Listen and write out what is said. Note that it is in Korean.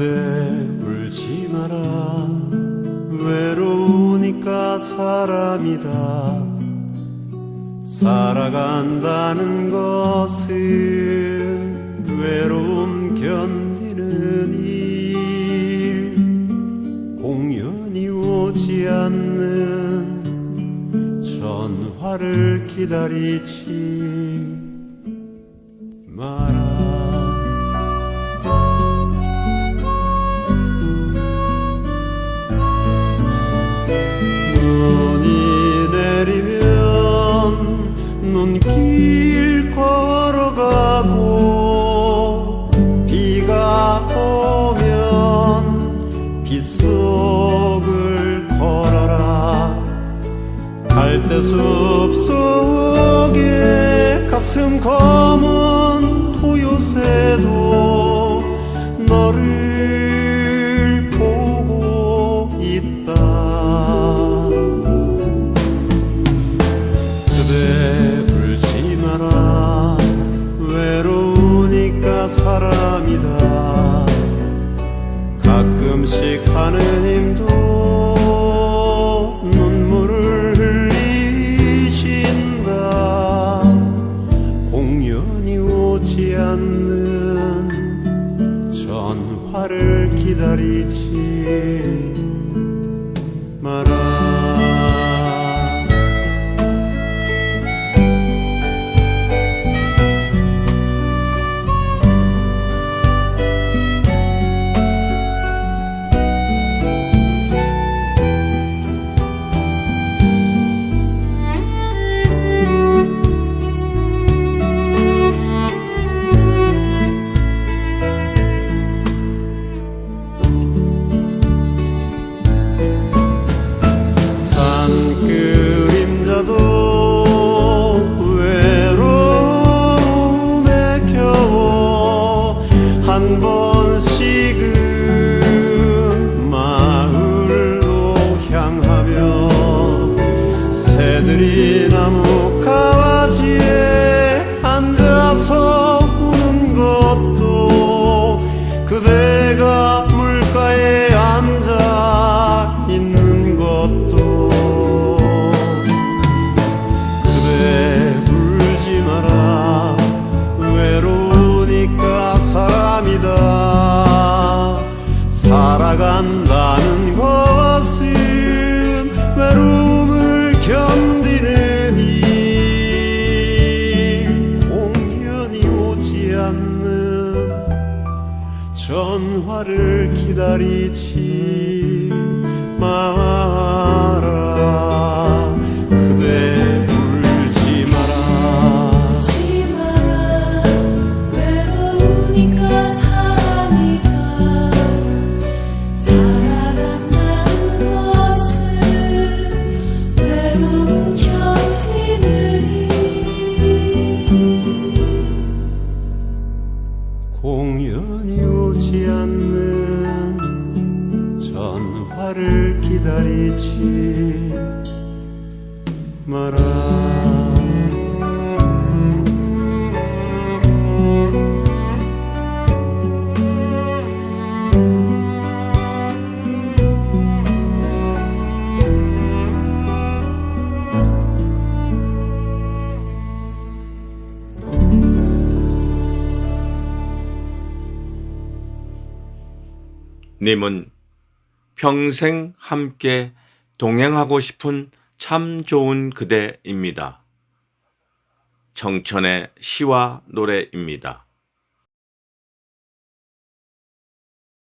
그대 울지 마라. 외로우니까 사람이다. 살아간다는 것은 외로움 견디는 일. 공연이 오지 않는 전화를 기다리지 눈길 걸어가고 비가 오면 빗속을 걸어라. 갈대숲 속에 가슴 검은 토요새도 너를 외로우니까 사람이다. 가끔씩 하느님도 눈물을 흘리신다. 공연이 오지 않는 전화를 기다리지 마라 전화를 기다리지 마라 기다리지 마라. 님은 평생 함께 동행하고 싶은 참 좋은 그대입니다. 정천의 시와 노래입니다.